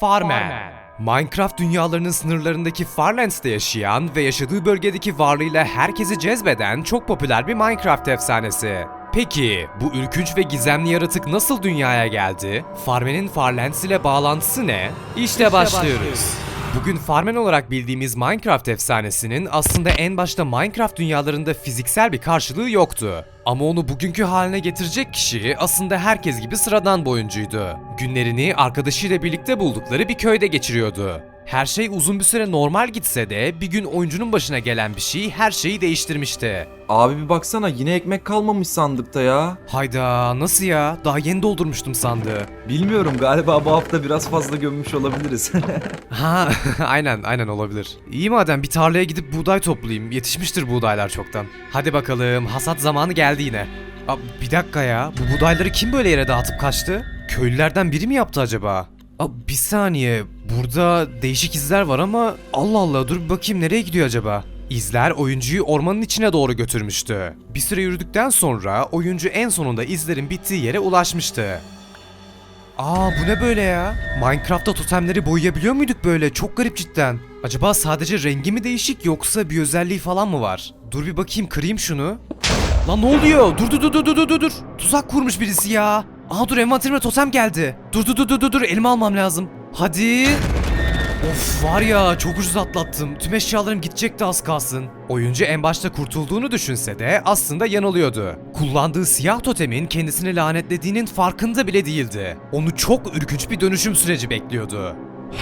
Farman. Minecraft dünyalarının sınırlarındaki Farlands'te yaşayan ve yaşadığı bölgedeki varlığıyla herkesi cezbeden çok popüler bir Minecraft efsanesi. Peki bu ürkünç ve gizemli yaratık nasıl dünyaya geldi? Farmen'in Farlands ile bağlantısı ne? İşte, başlıyoruz. Bugün Farmen olarak bildiğimiz Minecraft efsanesinin aslında en başta Minecraft dünyalarında fiziksel bir karşılığı yoktu. Ama onu bugünkü haline getirecek kişi aslında herkes gibi sıradan bir oyuncuydu. Günlerini arkadaşıyla birlikte buldukları bir köyde geçiriyordu. Her şey uzun bir süre normal gitse de bir gün oyuncunun başına gelen bir şey her şeyi değiştirmişti. Abi bir baksana yine ekmek kalmamış sandıkta ya. Hayda nasıl ya? Daha yeni doldurmuştum sandığı. Bilmiyorum galiba bu hafta biraz fazla gömmüş olabiliriz. Ha aynen aynen olabilir. İyi madem bir tarlaya gidip buğday toplayayım. Yetişmiştir buğdaylar çoktan. Hadi bakalım hasat zamanı geldi yine. Aa, bir dakika ya bu buğdayları kim böyle yere dağıtıp kaçtı? Köylülerden biri mi yaptı acaba? Aa, bir saniye burada değişik izler var ama Allah Allah dur bir bakayım nereye gidiyor acaba? İzler oyuncuyu ormanın içine doğru götürmüştü. Bir süre yürüdükten sonra oyuncu en sonunda izlerin bittiği yere ulaşmıştı. Aa bu ne böyle ya? Minecraft'ta totemleri boyayabiliyor muyduk böyle? Çok garip cidden. Acaba sadece rengi mi değişik yoksa bir özelliği falan mı var? Dur bir bakayım kırayım şunu. Lan ne oluyor? Dur dur dur dur dur dur dur. Tuzak kurmuş birisi ya. Aa dur envanterime totem geldi. Dur dur dur dur dur elime almam lazım. Hadi. Of var ya çok ucuz atlattım. Tüm eşyalarım gidecekti az kalsın. Oyuncu en başta kurtulduğunu düşünse de aslında yanılıyordu. Kullandığı siyah totemin kendisini lanetlediğinin farkında bile değildi. Onu çok ürkünç bir dönüşüm süreci bekliyordu.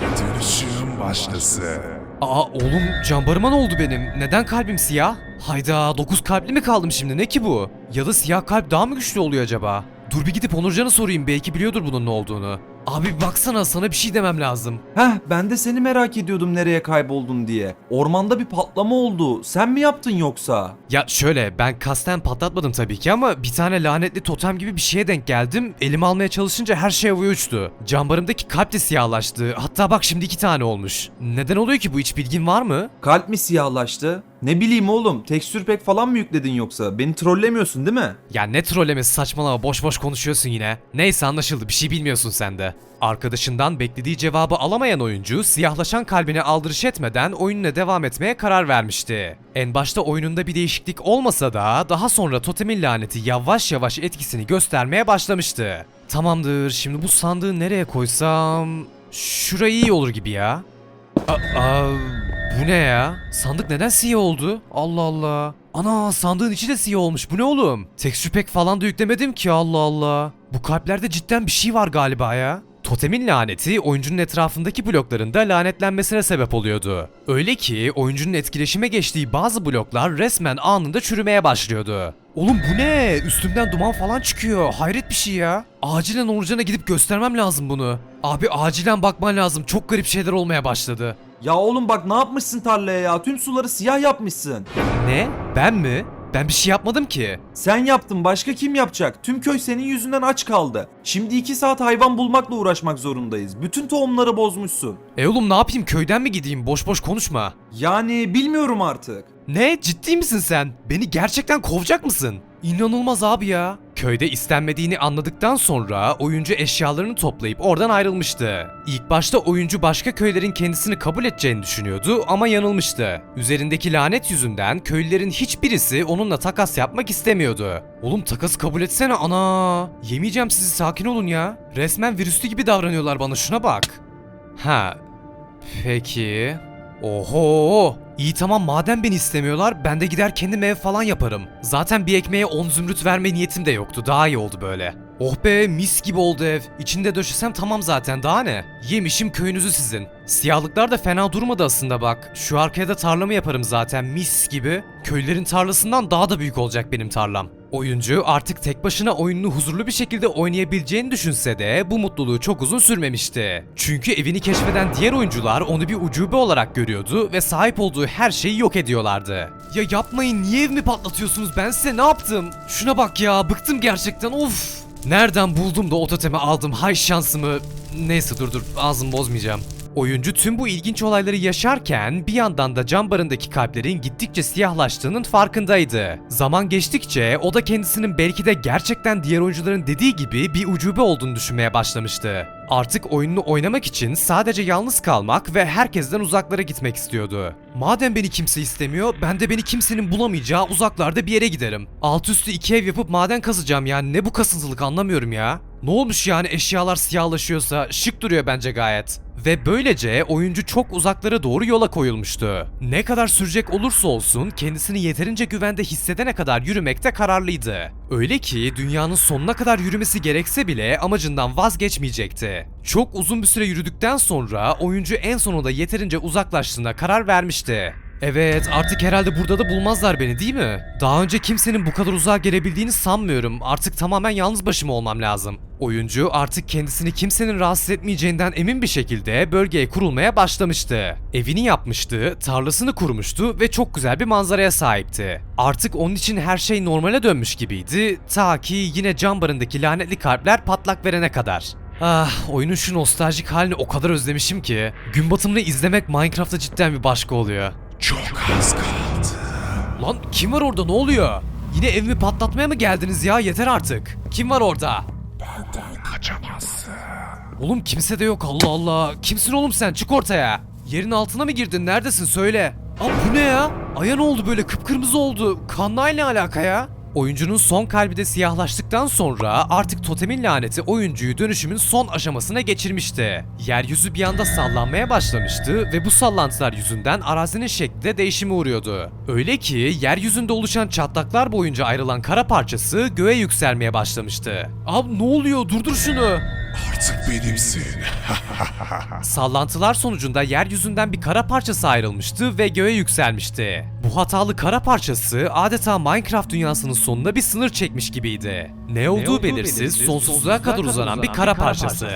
Dönüşüm başlasın. Aa oğlum cambarıma ne oldu benim? Neden kalbim siyah? Hayda 9 kalpli mi kaldım şimdi ne ki bu? Ya da siyah kalp daha mı güçlü oluyor acaba? Dur bir gidip Onurcan'a sorayım belki biliyordur bunun ne olduğunu. Abi baksana sana bir şey demem lazım. Heh ben de seni merak ediyordum nereye kayboldun diye. Ormanda bir patlama oldu. Sen mi yaptın yoksa? Ya şöyle ben kasten patlatmadım tabii ki ama bir tane lanetli totem gibi bir şeye denk geldim. Elime almaya çalışınca her şey havaya uçtu. Cambarımdaki kalp de siyahlaştı. Hatta bak şimdi iki tane olmuş. Neden oluyor ki bu hiç bilgin var mı? Kalp mi siyahlaştı? Ne bileyim oğlum tekstür pek falan mı yükledin yoksa? Beni trollemiyorsun değil mi? Ya ne trollemesi saçmalama boş boş konuşuyorsun yine. Neyse anlaşıldı bir şey bilmiyorsun sen de. Arkadaşından beklediği cevabı alamayan oyuncu siyahlaşan kalbine aldırış etmeden oyununa devam etmeye karar vermişti. En başta oyununda bir değişiklik olmasa da daha sonra totemin laneti yavaş yavaş etkisini göstermeye başlamıştı. Tamamdır şimdi bu sandığı nereye koysam... Şurayı iyi olur gibi ya. Aa, aa, bu ne ya? Sandık neden siyah oldu? Allah Allah. Ana sandığın içi de siyah olmuş. Bu ne oğlum? Texture pack falan da yüklemedim ki Allah Allah. Bu kalplerde cidden bir şey var galiba ya. Totemin laneti oyuncunun etrafındaki bloklarında lanetlenmesine sebep oluyordu. Öyle ki oyuncunun etkileşime geçtiği bazı bloklar resmen anında çürümeye başlıyordu. Oğlum bu ne? Üstümden duman falan çıkıyor. Hayret bir şey ya. Acilen Onurcan'a gidip göstermem lazım bunu. Abi acilen bakman lazım. Çok garip şeyler olmaya başladı. Ya oğlum bak ne yapmışsın tarlaya ya? Tüm suları siyah yapmışsın. Ne? Ben mi? Ben bir şey yapmadım ki. Sen yaptın başka kim yapacak? Tüm köy senin yüzünden aç kaldı. Şimdi 2 saat hayvan bulmakla uğraşmak zorundayız. Bütün tohumları bozmuşsun. E oğlum ne yapayım köyden mi gideyim? Boş boş konuşma. Yani bilmiyorum artık. Ne? Ciddi misin sen? Beni gerçekten kovacak mısın? İnanılmaz abi ya. Köyde istenmediğini anladıktan sonra oyuncu eşyalarını toplayıp oradan ayrılmıştı. İlk başta oyuncu başka köylerin kendisini kabul edeceğini düşünüyordu ama yanılmıştı. Üzerindeki lanet yüzünden köylülerin hiçbirisi onunla takas yapmak istemiyordu. Oğlum takas kabul etsene ana. Yemeyeceğim sizi sakin olun ya. Resmen virüslü gibi davranıyorlar bana şuna bak. Ha. Peki. Oho! İyi tamam madem beni istemiyorlar ben de gider kendim ev falan yaparım. Zaten bir ekmeğe 10 zümrüt verme niyetim de yoktu daha iyi oldu böyle. Oh be mis gibi oldu ev. İçinde döşesem tamam zaten daha ne? Yemişim köyünüzü sizin. Siyahlıklar da fena durmadı aslında bak. Şu arkaya da tarlamı yaparım zaten mis gibi. Köylülerin tarlasından daha da büyük olacak benim tarlam. Oyuncu artık tek başına oyununu huzurlu bir şekilde oynayabileceğini düşünse de bu mutluluğu çok uzun sürmemişti. Çünkü evini keşfeden diğer oyuncular onu bir ucube olarak görüyordu ve sahip olduğu her şeyi yok ediyorlardı. Ya yapmayın niye evimi patlatıyorsunuz ben size ne yaptım? Şuna bak ya bıktım gerçekten of. Nereden buldum da o totemi aldım hay şansımı. Neyse dur dur ağzımı bozmayacağım. Oyuncu tüm bu ilginç olayları yaşarken bir yandan da cam barındaki kalplerin gittikçe siyahlaştığının farkındaydı. Zaman geçtikçe o da kendisinin belki de gerçekten diğer oyuncuların dediği gibi bir ucube olduğunu düşünmeye başlamıştı. Artık oyununu oynamak için sadece yalnız kalmak ve herkesten uzaklara gitmek istiyordu. Madem beni kimse istemiyor, ben de beni kimsenin bulamayacağı uzaklarda bir yere giderim. Alt üstü iki ev yapıp maden kazacağım yani ne bu kasıntılık anlamıyorum ya. Ne olmuş yani eşyalar siyahlaşıyorsa şık duruyor bence gayet. Ve böylece oyuncu çok uzaklara doğru yola koyulmuştu. Ne kadar sürecek olursa olsun kendisini yeterince güvende hissedene kadar yürümekte kararlıydı. Öyle ki dünyanın sonuna kadar yürümesi gerekse bile amacından vazgeçmeyecekti. Çok uzun bir süre yürüdükten sonra oyuncu en sonunda yeterince uzaklaştığına karar vermişti. Evet artık herhalde burada da bulmazlar beni değil mi? Daha önce kimsenin bu kadar uzağa gelebildiğini sanmıyorum. Artık tamamen yalnız başıma olmam lazım. Oyuncu artık kendisini kimsenin rahatsız etmeyeceğinden emin bir şekilde bölgeye kurulmaya başlamıştı. Evini yapmıştı, tarlasını kurmuştu ve çok güzel bir manzaraya sahipti. Artık onun için her şey normale dönmüş gibiydi ta ki yine cam barındaki lanetli kalpler patlak verene kadar. Ah, oyunun şu nostaljik halini o kadar özlemişim ki. Gün batımını izlemek Minecraft'ta cidden bir başka oluyor. Çok az kaldı. Lan kim var orada ne oluyor? Yine evimi patlatmaya mı geldiniz ya yeter artık. Kim var orada? Benden kaçamazsın. Oğlum kimse de yok Allah Allah. Kimsin oğlum sen çık ortaya. Yerin altına mı girdin neredesin söyle. Aa bu ne ya? Aya ne oldu böyle kıpkırmızı oldu. Kanla ne alaka ya? Oyuncunun son kalbi de siyahlaştıktan sonra artık totemin laneti oyuncuyu dönüşümün son aşamasına geçirmişti. Yeryüzü bir anda sallanmaya başlamıştı ve bu sallantılar yüzünden arazinin şekli de değişime uğruyordu. Öyle ki yeryüzünde oluşan çatlaklar boyunca ayrılan kara parçası göğe yükselmeye başlamıştı. Abi ne oluyor durdur şunu. Artık benimsin. Sallantılar sonucunda yeryüzünden bir kara parçası ayrılmıştı ve göğe yükselmişti. Bu hatalı kara parçası adeta Minecraft dünyasının sonuna bir sınır çekmiş gibiydi. Ne olduğu, belirsiz, sonsuzluğa kadar uzanan bir kara parçası.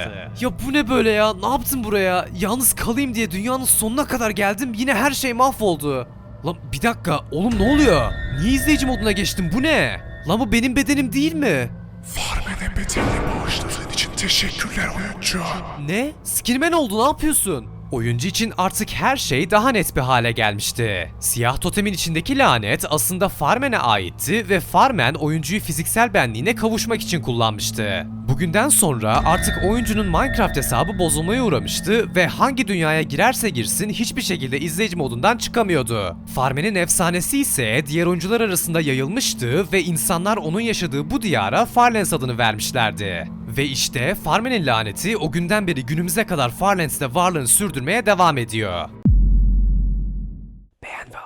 Ya bu ne böyle ya? Ne yaptın buraya? Yalnız kalayım diye dünyanın sonuna kadar geldim yine her şey mahvoldu. Lan bir dakika oğlum ne oluyor? Niye izleyici moduna geçtim bu ne? Lan bu benim bedenim değil mi? Farmene bedenini bağışladığın için teşekkürler oyuncu. Ne? Skillman oldu ne yapıyorsun? Oyuncu için artık her şey daha net bir hale gelmişti. Siyah totemin içindeki lanet aslında Farmen'e aitti ve Farmen oyuncuyu fiziksel benliğine kavuşmak için kullanmıştı. Bugünden sonra artık oyuncunun Minecraft hesabı bozulmaya uğramıştı ve hangi dünyaya girerse girsin hiçbir şekilde izleyici modundan çıkamıyordu. Farmen'in efsanesi ise diğer oyuncular arasında yayılmıştı ve insanlar onun yaşadığı bu diyara Farlands adını vermişlerdi. Ve işte Farmen'in laneti o günden beri günümüze kadar Farlands'te varlığını sürdürmeye devam ediyor. Beğen ve